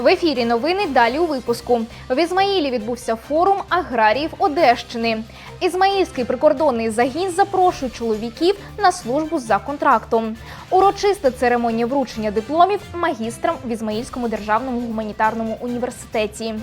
В ефірі новини далі у випуску. В Ізмаїлі відбувся форум аграріїв Одещини. Ізмаїльський прикордонний загін запрошує чоловіків на службу за контрактом. Урочиста церемонія вручення дипломів магістрам в Ізмаїльському державному гуманітарному університеті.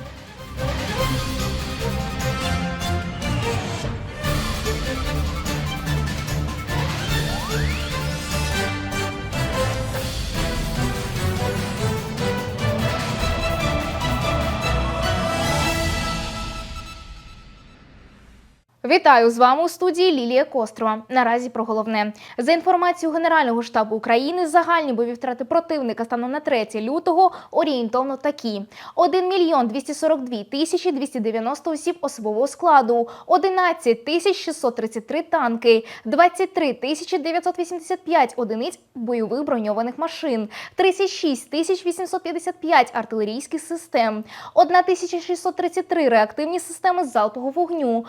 Вітаю з вами у студії Лілія Кострова. Наразі про головне за інформацією Генерального штабу України. Загальні бойові втрати противника станом на 3 лютого орієнтовно такі: 1 мільйон 242 тисячі 290 осіб особового складу, 11 тисяч 633 танки, 23 тисячі 985 одиниць бойових броньованих машин, 36 тисяч 855 артилерійських систем, 1633 реактивні системи залпового вогню,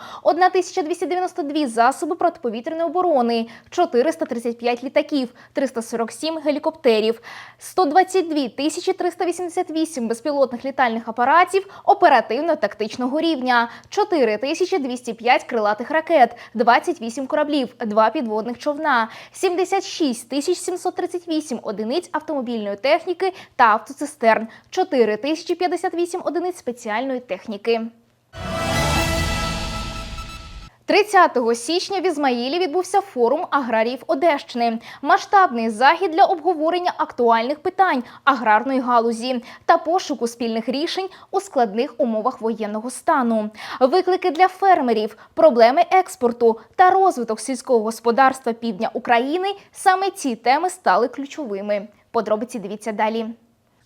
1292 засоби протиповітряної оборони, 435 літаків, 347 гелікоптерів, 122 тисячі 388 безпілотних літальних апаратів оперативно-тактичного рівня, 4205 крилатих ракет, 28 кораблів, 2 підводних човна, 76 тисяч 738 одиниць автомобільної техніки та автоцистерн, 4058 одиниць спеціальної техніки. 30 січня в Ізмаїлі відбувся форум аграріїв Одещини. Масштабний захід для обговорення актуальних питань аграрної галузі та пошуку спільних рішень у складних умовах воєнного стану. Виклики для фермерів, проблеми експорту та розвиток сільського господарства півдня України саме ці теми стали ключовими. Подробиці дивіться далі.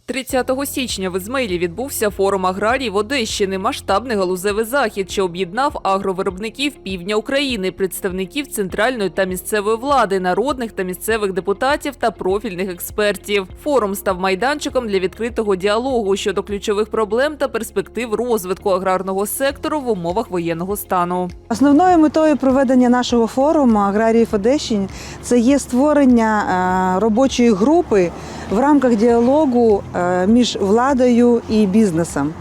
30 січня в Ізмаїлі відбувся форум аграріїв Одещини, масштабний галузевий захід, що об'єднав агровиробників півдня України, представників центральної та місцевої влади, народних та місцевих депутатів та профільних експертів. Форум став майданчиком для відкритого діалогу щодо ключових проблем та перспектив розвитку аграрного сектору в умовах воєнного стану. Основною метою проведення нашого форуму аграріїв Одещини це є створення е, робочої групи в рамках діалогу е, між владою і бізнесом.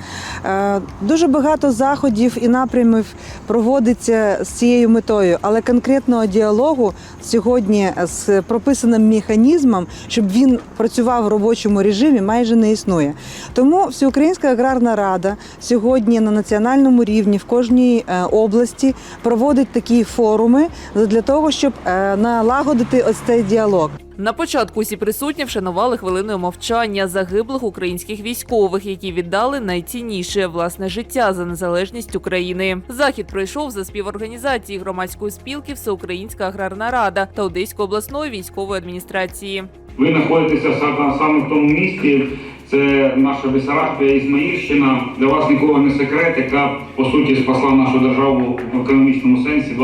Е, Дуже багато заходів і напрямів проводиться з цією метою, але конкретного діалогу сьогодні з прописаним механізмом, щоб він працював в робочому режимі, майже не існує. Тому Всеукраїнська аграрна рада сьогодні на національному рівні в кожній е, області проводить такі форуми для того, щоб налагодити ось цей діалог. На початку усі присутні вшанували хвилиною мовчання загиблих українських військових, які віддали найцінніше власне життя за незалежність України. Захід пройшов за співорганізації громадської спілки Всеукраїнська аграрна рада та Одеської обласної військової адміністрації. Ви знаходитеся саме саме в тому місці. Це наша Бесарабія, Ізмаїльщина. Для вас нікого не секрет, яка по суті спасла нашу державу в економічному сенсі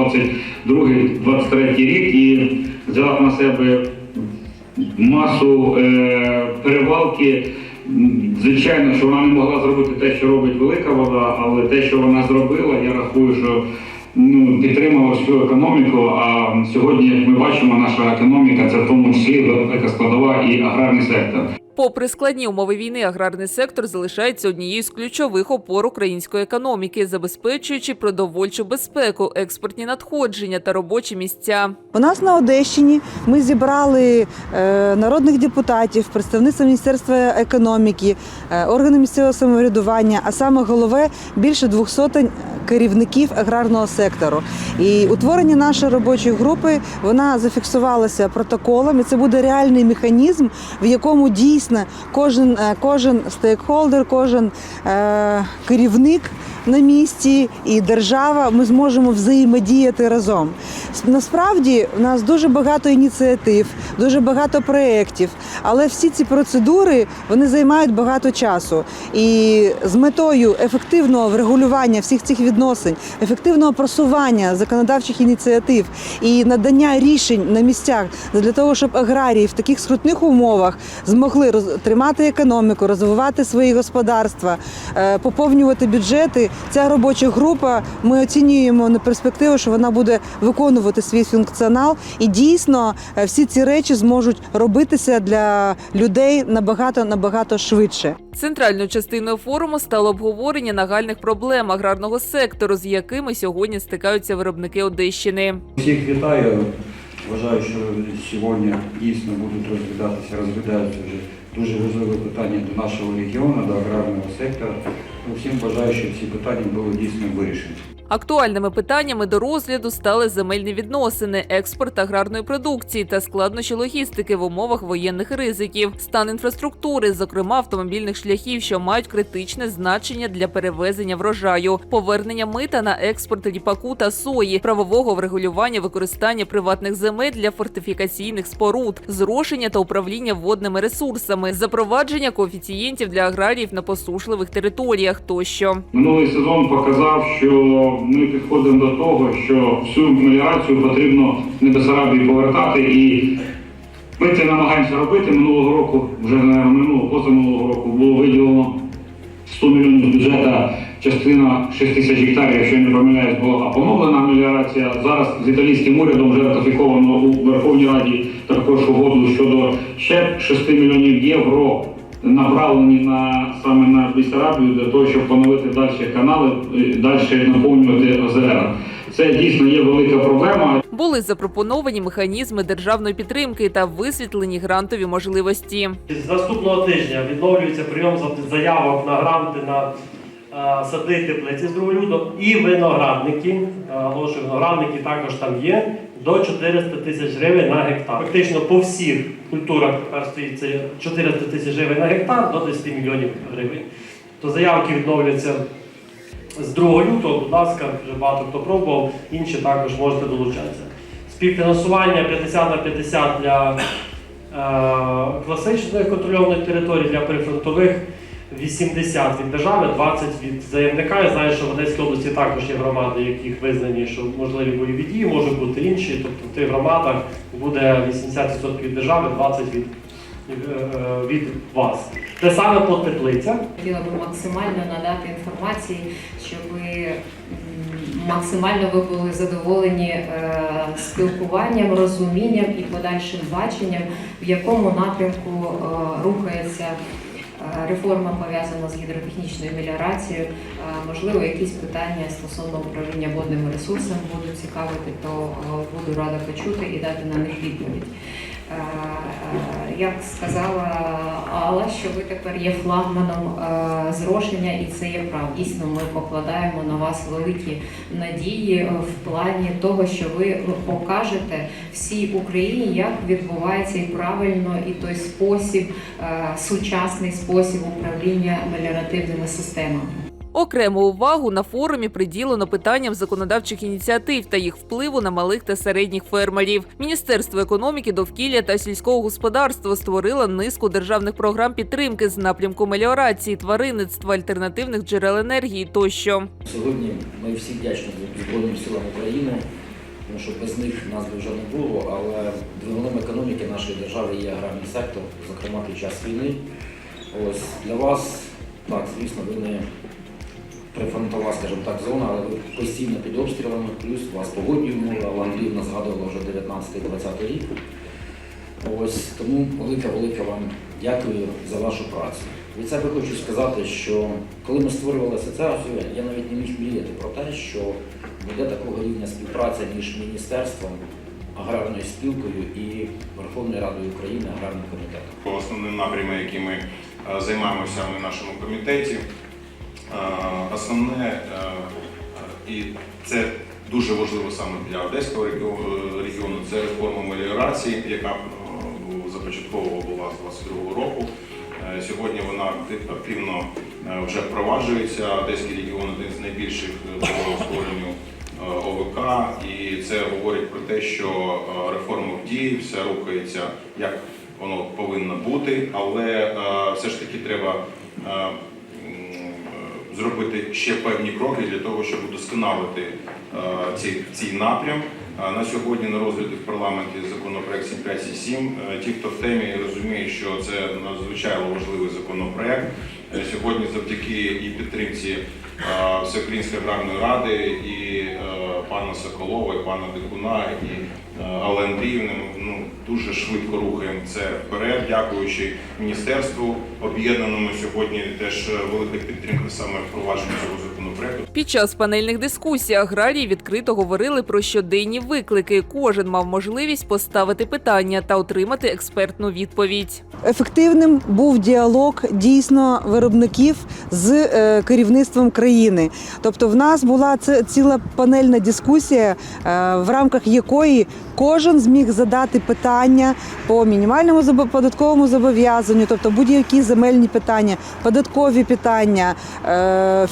22-23 рік і взяла на себе масу е, перевалки. Звичайно, що вона не могла зробити те, що робить велика вода, але те, що вона зробила, я рахую, що ну, підтримала всю економіку. А сьогодні, як ми бачимо, наша економіка це в тому числі велика складова і аграрний сектор. Попри складні умови війни, аграрний сектор залишається однією з ключових опор української економіки, забезпечуючи продовольчу безпеку, експортні надходження та робочі місця. У нас на Одещині ми зібрали е, народних депутатів, представництва Міністерства економіки, е, органи місцевого самоврядування, а саме голове більше двох сотень керівників аграрного сектору. І утворення нашої робочої групи вона зафіксувалася протоколом, і це буде реальний механізм, в якому дійсно кожен, е, кожен стейкхолдер, кожен е, керівник на місці і держава, ми зможемо взаємодіяти разом. Насправді у нас дуже багато ініціатив, дуже багато проєктів, але всі ці процедури вони займають багато часу. І з метою ефективного врегулювання всіх цих відносин, ефективного просування законодавчих ініціатив і надання рішень на місцях для того, щоб аграрії в таких скрутних умовах змогли тримати економіку, розвивати свої господарства, е, поповнювати бюджети. Ця робоча група ми оцінюємо на перспективу, що вона буде виконувати свій функціонал, і дійсно е, всі ці речі зможуть робитися для людей набагато набагато швидше. Центральною частиною форуму стало обговорення нагальних проблем аграрного сектору, з якими сьогодні стикаються виробники Одещини. Всіх вітаю. Вважаю, що сьогодні дійсно будуть розглядатися, розглядаються вже дуже важливе питання до нашого регіону, до аграрного сектора. Всім бажаю, щоб ці питання були дійсно вирішені. Актуальними питаннями до розгляду стали земельні відносини, експорт аграрної продукції та складнощі логістики в умовах воєнних ризиків, стан інфраструктури, зокрема автомобільних шляхів, що мають критичне значення для перевезення врожаю, повернення мита на експорт ріпаку та сої, правового врегулювання використання приватних земель для фортифікаційних споруд, зрошення та управління водними ресурсами, запровадження коефіцієнтів для аграріїв на посушливих територіях тощо. Минулий сезон показав, що ми підходимо до того, що всю меліорацію потрібно не Бесарабії повертати і ми це намагаємося робити. Минулого року, вже минулого, позаминулого року було виділено 100 мільйонів бюджету, частина 6 тисяч гектарів, якщо я не помиляюсь, була поновлена меліорація. Зараз з італійським урядом вже ратифіковано у Верховній Раді також угоду щодо ще 6 мільйонів євро направлені на саме на Бессарабію для того, щоб поновити далі канали, і далі наповнювати озера. Це дійсно є велика проблема. Були запропоновані механізми державної підтримки та висвітлені грантові можливості. З наступного тижня відновлюється прийом за- заявок на гранти на е, сади теплиці з друголюдом і виноградники. Е, Оголошую, виноградники також там є до 400 тисяч гривень на гектар. Фактично по всіх культурах стоїть це 400 тисяч гривень на гектар до 10 мільйонів гривень. То заявки відновлюються з 2 лютого, будь ласка, вже багато хто пробував, інші також можете долучатися. Співфінансування 50 на 50 для е, класичних контрольованих територій, для прифронтових 80 від держави, 20 від заявника. Я знаю, що в Одеській області також є громади, яких визнані, що можливі бойові дії, можуть бути інші. Тобто в тих громадах буде 80% від держави, 20% від, е, е, від вас. Те саме по теплицях. Хотіла би максимально надати інформації, щоб м, максимально ви були задоволені е, спілкуванням, розумінням і подальшим баченням, в якому напрямку рухається реформа пов'язана з гідротехнічною меліорацією. Можливо, якісь питання стосовно управління водними ресурсами будуть цікавити, то буду рада почути і дати на них відповідь. Е, е, Як сказала Алла, що ви тепер є флагманом е, зрошення, і це є правда. Дійсно, ми покладаємо на вас великі надії в плані того, що ви покажете всій Україні, як відбувається і правильно, і той спосіб, сучасний спосіб управління меліоративними системами. Окрему увагу на форумі приділено питанням законодавчих ініціатив та їх впливу на малих та середніх фермерів. Міністерство економіки, довкілля та сільського господарства створило низку державних програм підтримки з напрямку меліорації, тваринництва, альтернативних джерел енергії тощо. Сьогодні ми всі вдячні Збройним силам України, тому що без них нас би вже не було, але двигуном економіки нашої держави є аграрний сектор, зокрема під час війни. Ось для вас, так, звісно, ви не прифронтова, скажімо так, зона, але постійно під обстрілами, плюс у вас погодні умови, але Андріївна згадувала вже 19-20 рік. Ось тому велике-велике вам дякую за вашу працю. Від себе хочу сказати, що коли ми створювали асоціацію, я навіть не міг мріяти про те, що буде такого рівня співпраця між міністерством, аграрною спілкою і Верховною Радою України аграрним комітетом. Основним напрямом, ми е, займаємося в нашому комітеті, основне, е, е, і це дуже важливо саме для Одеського регіону, це реформа меліорації, яка е, започаткована була з 22 року. Е, Сьогодні вона активно е, вже впроваджується. Одеський регіон один з найбільших е, по створенню е, ОВК, і це говорить про те, що е, реформа в дії, все рухається як воно повинно бути, але е, все ж таки треба е, е, зробити ще певні кроки для того, щоб удосконалити цей, цей напрям На сьогодні на розгляді в парламенті законопроект 7577. Е, Ті, хто в темі розуміє, що це надзвичайно важливий законопроект. Е, Сьогодні завдяки і підтримці е, Всеукраїнської аграрної ради і е, пана Соколова, і пана Дикуна, і е, Алли Андріївни, ну, дуже швидко рухаємо це вперед, дякуючи міністерству об'єднаному сьогодні. Теж е, велика підтримка саме впровадження цього законопроекту. Під час панельних дискусій аграрії відкрито говорили про щоденні виклики. Кожен мав можливість поставити питання та отримати експертну відповідь. Ефективним був діалог дійсно виробників з е, керівництвом країни. Тобто, в нас була це ціла панельна дискусія, е, в рамках якої кожен зміг задати питання по мінімальному податковому зобов'язанню, тобто будь-які земельні питання, податкові питання, е,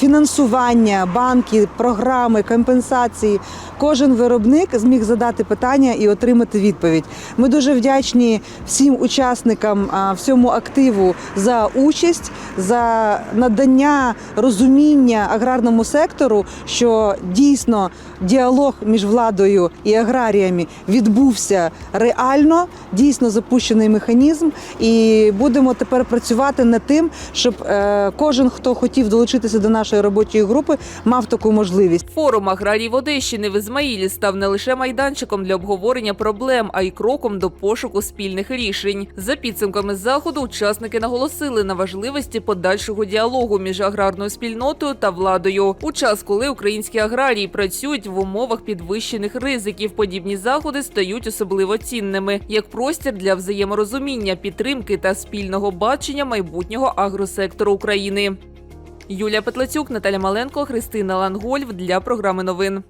фінансування, банки, програми, компенсації. Кожен виробник зміг задати питання і отримати відповідь. Ми дуже вдячні всім учасникам всьому активу за участь, за надання розуміння аграрному сектору, що дійсно діалог між владою і аграріями відбувся реально, дійсно запущений механізм, і будемо тепер працювати над тим, щоб е, кожен, хто хотів долучитися до нашої робочої групи, мав таку можливість. Форум аграріїв Одещини в Ізмаїлі став не лише майданчиком для обговорення проблем, а й кроком до пошуку спільних рішень. За підсумками заходу, учасники наголосили на важливості подальшого діалогу між аграрною спільнотою та владою. У час, коли українські аграрії працюють в умовах підвищених ризиків, подібні заходи стають особливо цінними як простір для взаєморозуміння, підтримки та спільного бачення майбутнього агросектору України. Юлія Петлецюк, Наталя Маленко, Христина Лангольф для програми новин.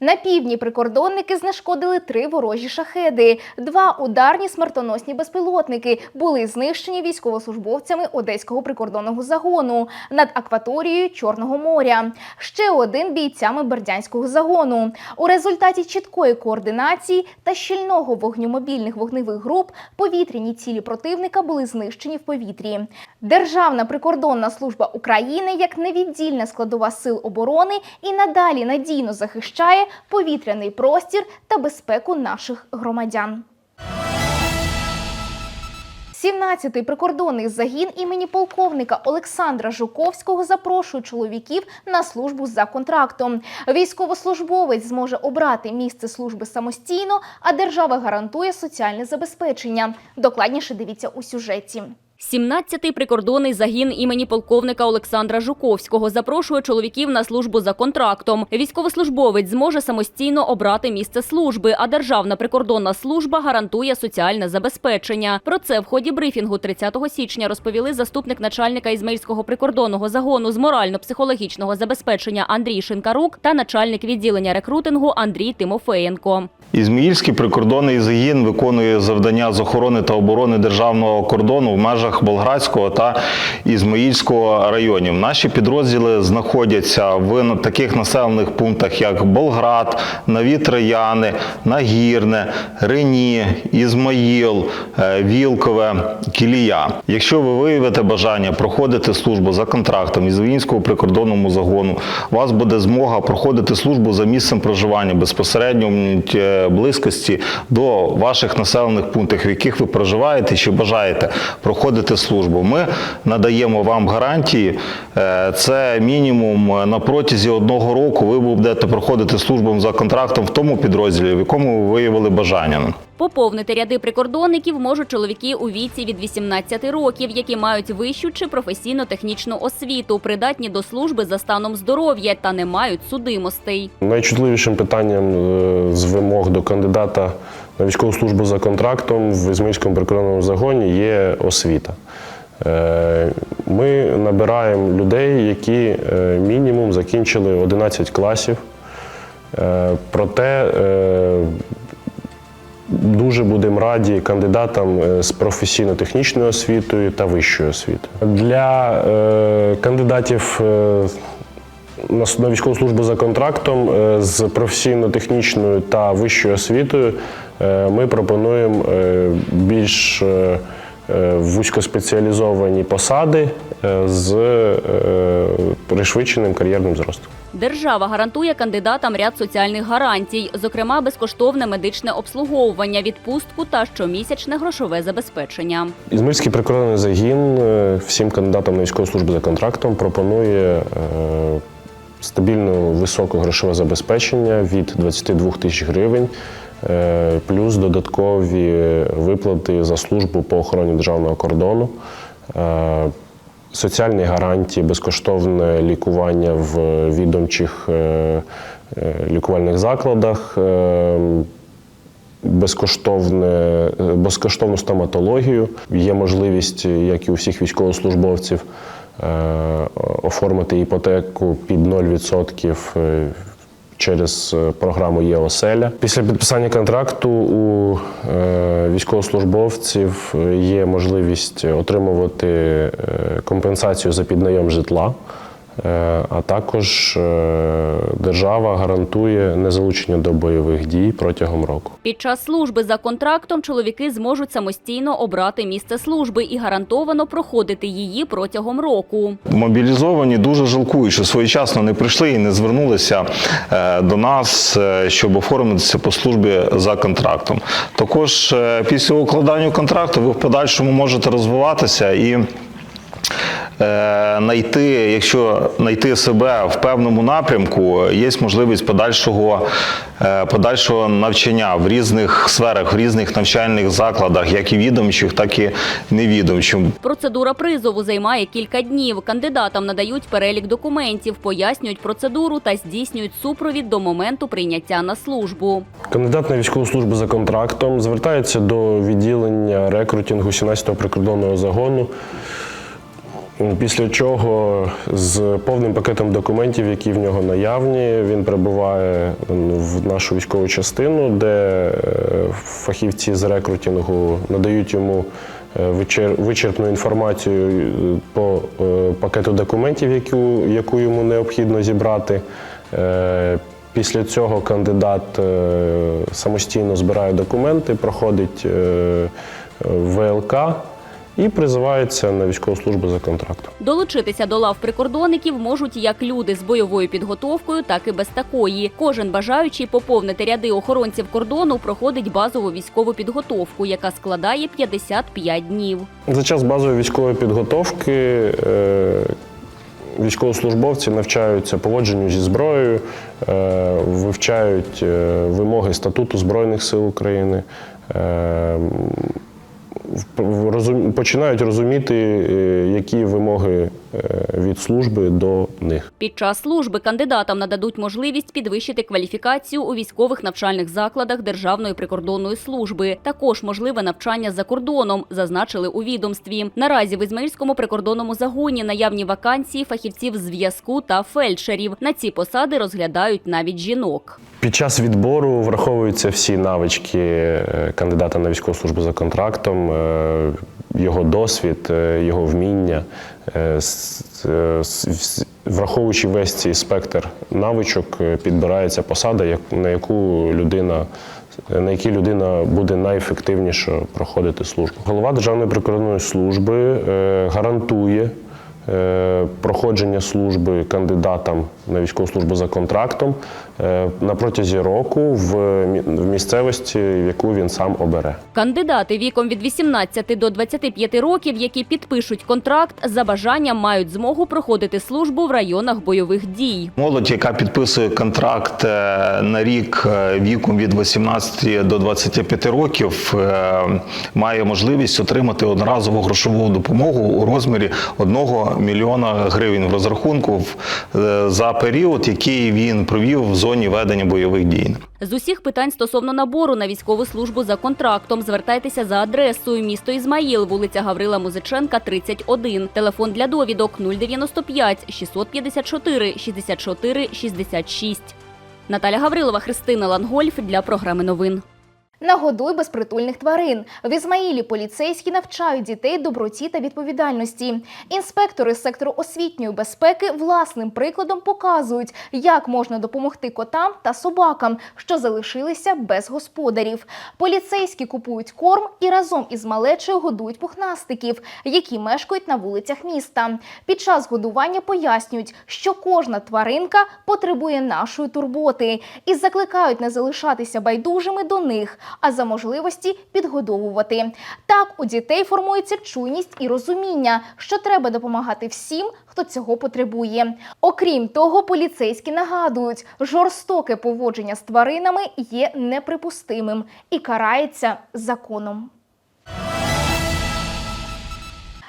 На півдні прикордонники знешкодили три ворожі шахеди. Два ударні смертоносні безпілотники були знищені військовослужбовцями Одеського прикордонного загону над акваторією Чорного моря. Ще один бійцями Бердянського загону. У результаті чіткої координації та щільного вогню мобільних вогневих груп повітряні цілі противника були знищені в повітрі. Державна прикордонна служба України як невіддільна складова сил оборони і надалі надійно захищає повітряний простір та безпеку наших громадян. 17-й прикордонний загін імені полковника Олександра Жуковського запрошує чоловіків на службу за контрактом. Військовослужбовець зможе обрати місце служби самостійно, а держава гарантує соціальне забезпечення. Докладніше дивіться у сюжеті. 17-й прикордонний загін імені полковника Олександра Жуковського запрошує чоловіків на службу за контрактом. Військовослужбовець зможе самостійно обрати місце служби, а Державна прикордонна служба гарантує соціальне забезпечення. Про це в ході брифінгу 30 січня розповіли заступник начальника Ізмаїльського прикордонного загону з морально-психологічного забезпечення Андрій Шинкарук та начальник відділення рекрутингу Андрій Тимофеєнко. Ізмаїльський прикордонний загін виконує завдання з охорони та оборони державного кордону в межах Болградського та Ізмаїльського районів. Наші підрозділи знаходяться в таких населених пунктах, як Болград, Нові Трояни, Нагірне, Рені, Ізмаїл, е, Вілкове, Кілія. Якщо ви виявите бажання проходити службу за контрактом із Воїнського прикордонному загону, у вас буде змога проходити службу за місцем проживання безпосередньо е, близькості до ваших населених пунктів, в яких ви проживаєте чи бажаєте проходити службу. Ми надаємо вам гарантії. Е, Це мінімум на протязі одного року ви будете проходити службу за контрактом в тому підрозділі, в якому ви виявили бажання. Поповнити ряди прикордонників можуть чоловіки у віці від 18 років, які мають вищу чи професійно-технічну освіту, придатні до служби за станом здоров'я та не мають судимостей. Найчутливішим питанням е, з вимог до кандидата на військову службу за контрактом в Ізмаїльському прикордонному загоні є освіта. Е, Ми набираємо людей, які е, мінімум закінчили 11 класів. Проте дуже будемо раді кандидатам е, з професійно-технічною освітою та вищою освітою. Для е, кандидатів е, на військову службу за контрактом з професійно-технічною та вищою освітою ми пропонуємо більш вузькоспеціалізовані посади з пришвидшеним кар'єрним зростом. Держава гарантує кандидатам ряд соціальних гарантій, зокрема безкоштовне медичне обслуговування, відпустку та щомісячне грошове забезпечення. Ізмирський прикордонний загін е, всім кандидатам на військову службу за контрактом пропонує е, стабільне високе грошове забезпечення від 22 тисяч гривень, е, плюс додаткові виплати за службу по охороні державного кордону. Е, Соціальні гарантії, безкоштовне лікування в відомчих е, е, лікувальних закладах, е, безкоштовне, е, безкоштовну стоматологію. Є можливість, як і у всіх військовослужбовців, е, оформити іпотеку під 0% е, через е, програму ЄОСЕЛЯ. Після підписання контракту у е, військовослужбовців є можливість отримувати е, компенсацію за піднайом житла. Е, А також е, держава гарантує незалучення до бойових дій протягом року. Під час служби за контрактом чоловіки зможуть самостійно обрати місце служби і гарантовано проходити її протягом року. Мобілізовані дуже жалкують, що своєчасно не прийшли і не звернулися е, до нас, щоб оформитися по службі за контрактом. Також після укладання контракту ви в подальшому можете розвиватися і. Е, Знайти, якщо знайти себе в певному напрямку, є можливість подальшого, е, подальшого навчання в різних сферах, в різних навчальних закладах, як і відомчих, так і невідомчих. Процедура призову займає кілька днів. Кандидатам надають перелік документів, пояснюють процедуру та здійснюють супровід до моменту прийняття на службу. Кандидат на військову службу за контрактом звертається до відділення рекрутингу 17-го прикордонного загону. Після чого з повним пакетом документів, які в нього наявні, він прибуває в нашу військову частину, де е, фахівці з рекрутингу надають йому е, вичерпну інформацію е, по пакету документів, яку, яку йому необхідно зібрати. Після цього кандидат самостійно збирає документи, проходить ВЛК і призивається на військову службу за контрактом. Долучитися до лав прикордонників можуть як люди з бойовою підготовкою, так і без такої. Кожен бажаючий поповнити ряди охоронців кордону проходить базову військову підготовку, яка складає 55 днів. За час базової військової підготовки е, військовослужбовці навчаються поводженню зі зброєю, е, вивчають е, вимоги статуту Збройних сил України. Починають розуміти, е, які вимоги від служби до них. Під час служби кандидатам нададуть можливість підвищити кваліфікацію у військових навчальних закладах Державної прикордонної служби. Також можливе навчання за кордоном, зазначили у відомстві. Наразі в Ізмаїльському прикордонному загоні наявні вакансії фахівців зв'язку та фельдшерів. На ці посади розглядають навіть жінок. Під час відбору враховуються всі навички е, кандидата на військову службу за контрактом, е, його досвід, е, його вміння. Е, е, Враховуючи весь цей спектр навичок, е, підбирається посада, на яку людина. На якій людина буде найефективніше проходити службу. Голова Державної прикордонної служби гарантує проходження служби кандидатам на військову службу за контрактом е, на протязі року в в місцевості, яку він сам обере. Кандидати віком від 18 до 25 років, які підпишуть контракт, за бажанням мають змогу проходити службу в районах бойових дій. Молодь, яка підписує контракт е, на рік е, віком від 18 до 25 років, має можливість отримати одноразову грошову допомогу у розмірі 1 мільйона гривень в розрахунку в- за період, який він провів в зоні ведення бойових дій. З усіх питань стосовно набору на військову службу за контрактом звертайтеся за адресою місто Ізмаїл, вулиця Гаврила Музиченка, 31. Телефон для довідок 095 654 64 66. Наталя Гаврилова, Христина Лангольф для програми новин. Нагодуй безпритульних тварин. В Ізмаїлі поліцейські навчають дітей доброті та відповідальності. Інспектори з сектору освітньої безпеки власним прикладом показують, як можна допомогти котам та собакам, що залишилися без господарів. Поліцейські купують корм і разом із малечею годують пухнастиків, які мешкають на вулицях міста. Під час годування пояснюють, що кожна тваринка потребує нашої турботи і закликають не залишатися байдужими до них, а за можливості підгодовувати. Так у дітей формується чуйність і розуміння, що треба допомагати всім, хто цього потребує. Окрім того, поліцейські нагадують, жорстоке поводження з тваринами є неприпустимим і карається законом.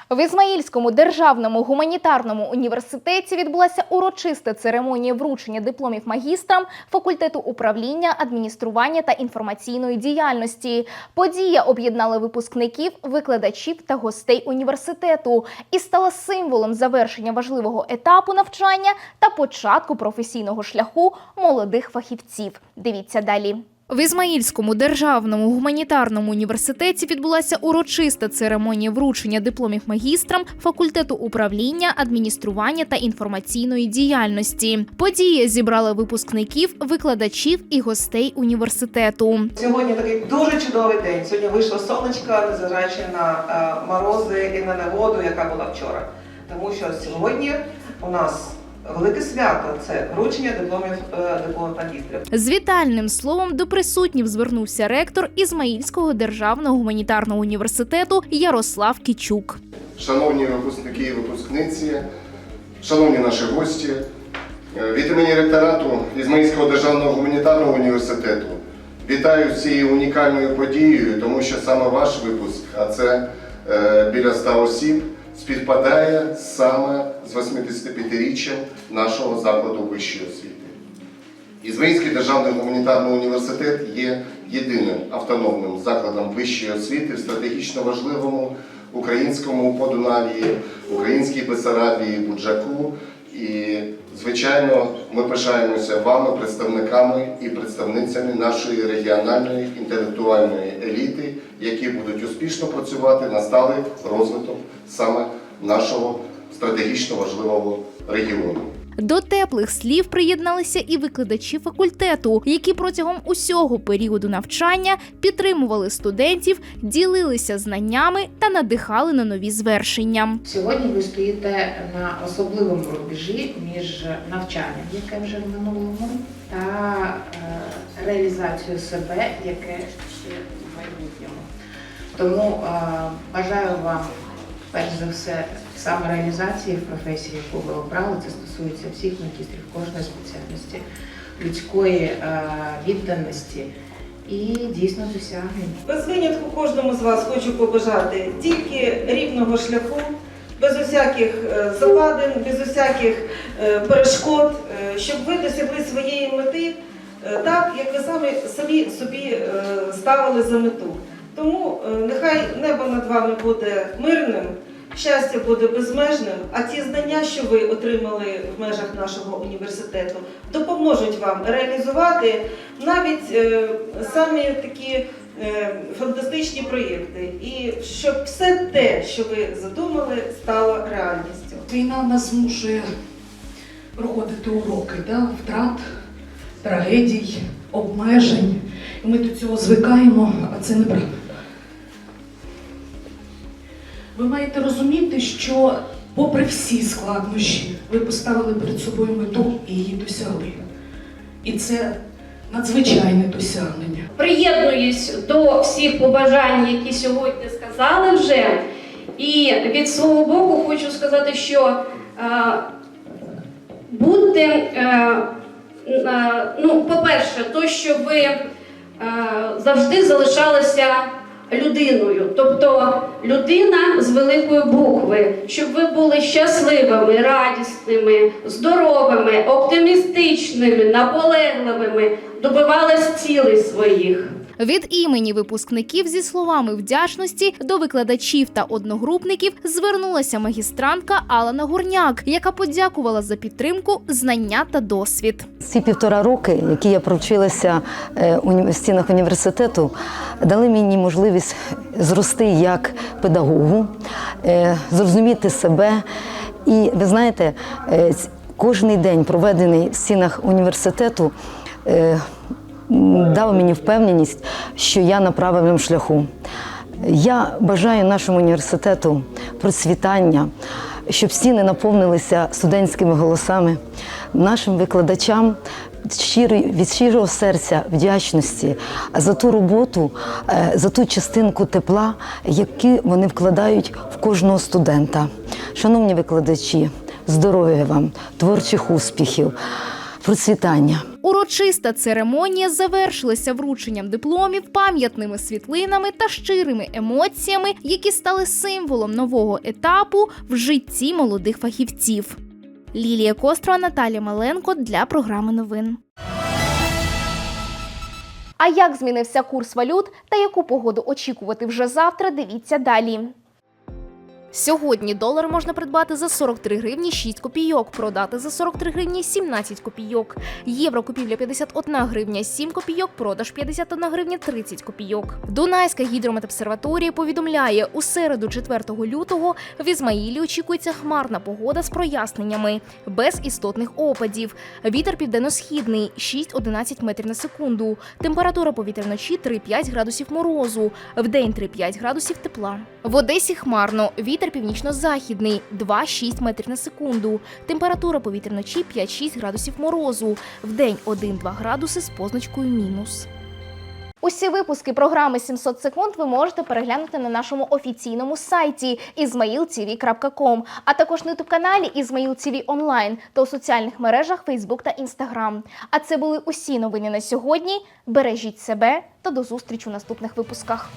В Ізмаїльському державному гуманітарному університеті відбулася урочиста церемонія вручення дипломів магістрам факультету управління, адміністрування та інформаційної діяльності. Подія об'єднала випускників, викладачів та гостей університету і стала символом завершення важливого етапу навчання та початку професійного шляху молодих фахівців. Дивіться далі. В Ізмаїльському державному гуманітарному університеті відбулася урочиста церемонія вручення дипломів магістрам факультету управління, адміністрування та інформаційної діяльності. Подія зібрала випускників, викладачів і гостей університету. Сьогодні такий дуже чудовий день. Сьогодні вийшло сонечко, незважаючи на е, морози і на негоду, яка була вчора. Тому що сьогодні у нас велике свято це вручення дипломів е, дипломів магістрів. З вітальним словом до присутніх звернувся ректор Ізмаїльського державного гуманітарного університету Ярослав Кічук. Шановні випускники і випускниці, шановні наші гості, е, від імені ректорату Ізмаїльського державного гуманітарного університету вітаю з цією унікальною подією, тому що саме ваш випуск, а це е, біля 100 осіб, співпадає саме з 85-річчям нашого закладу вищої освіти. Ізмаїльський державний гуманітарний університет є єдиним автономним закладом вищої освіти в стратегічно важливому українському Подунавії, українській Бесарабії, Буджаку. І, звичайно, ми пишаємося вами, представниками і представницями нашої регіональної інтелектуальної еліти, які будуть успішно працювати на сталий розвиток саме нашого стратегічно важливого регіону. До теплих слів приєдналися і викладачі факультету, які протягом усього періоду навчання підтримували студентів, ділилися знаннями та надихали на нові звершення. Сьогодні ви стоїте на особливому рубежі між навчанням, яке вже в минулому, та е, реалізацією себе, яке ще в майбутньому. Тому е, бажаю вам перш за все самореалізації в професії, яку ви обрали. Це стосується всіх магістрів, кожної спеціальності, людської е, відданості і дійсно досягнень. Без винятку кожному з вас хочу побажати тільки рівного шляху, без усяких е, западин, без усяких е, перешкод, щоб ви досягли своєї мети так, як ви самі самі собі ставили за мету. Тому нехай небо над вами буде мирним, щастя буде безмежним, а ті знання, що ви отримали в межах нашого університету, допоможуть вам реалізувати навіть е, самі такі е, фантастичні проєкти. І щоб все те, що ви задумали, стало реальністю. Війна нас змушує проходити уроки да? втрат, трагедій, обмежень. І ми до цього звикаємо, а це неправда. Ви маєте розуміти, що, попри всі складнощі, ви поставили перед собою мету і її досягли. І це надзвичайне досягнення. Приєднуюсь до всіх побажань, які сьогодні сказали вже. І від свого боку хочу сказати, що е, будьте, е, е, ну, по-перше, то, що ви е, завжди залишалися людиною, тобто людина з великої букви, щоб ви були щасливими, радісними, здоровими, оптимістичними, наполегливими, добивались цілей своїх. Від імені випускників зі словами вдячності до викладачів та одногрупників звернулася магістрантка Алана Гурняк, яка подякувала за підтримку, знання та досвід. Ці півтора роки, які я провчилася е, в стінах університету, дали мені можливість зрости як педагогу, е, зрозуміти себе. І ви знаєте, е, кожний день, проведений в стінах університету, дав мені впевненість, що я на правильному шляху. Я бажаю нашому університету процвітання, щоб стіни наповнилися студентськими голосами, нашим викладачам від щирого серця вдячності за ту роботу, е, за ту частинку тепла, які вони вкладають в кожного студента. Шановні викладачі, здоров'я вам, творчих успіхів, процвітання. Урочиста церемонія завершилася врученням дипломів, пам'ятними світлинами та щирими емоціями, які стали символом нового етапу в житті молодих фахівців. Лілія Кострова, Наталія Маленко для програми новин. А як змінився курс валют та яку погоду очікувати вже завтра? Дивіться далі. Сьогодні долар можна придбати за 43 гривні 6 копійок, продати за 43 гривні 17 копійок. Євро купівля 51 гривня 7 копійок, продаж 51 гривня 30 копійок. Дунайська гідрометобсерваторія повідомляє, у середу 4 лютого в Ізмаїлі очікується хмарна погода з проясненнями, без істотних опадів. Вітер південно-східний 6-11 метрів на секунду. Температура повітря вночі 3-5 градусів морозу, вдень 3-5 градусів тепла. В Одесі хмарно, вітер північно-західний 2-6 метрів на секунду. Температура повітря вночі 5-6 градусів морозу, вдень 1-2 градуси з позначкою мінус. Усі випуски програми 700 секунд ви можете переглянути на нашому офіційному сайті izmailtv.com, а також на ютуб-каналі Ізмаїл TV Онлайн та у соціальних мережах Facebook та Instagram. А це були усі новини на сьогодні. Бережіть себе та до зустрічі у наступних випусках.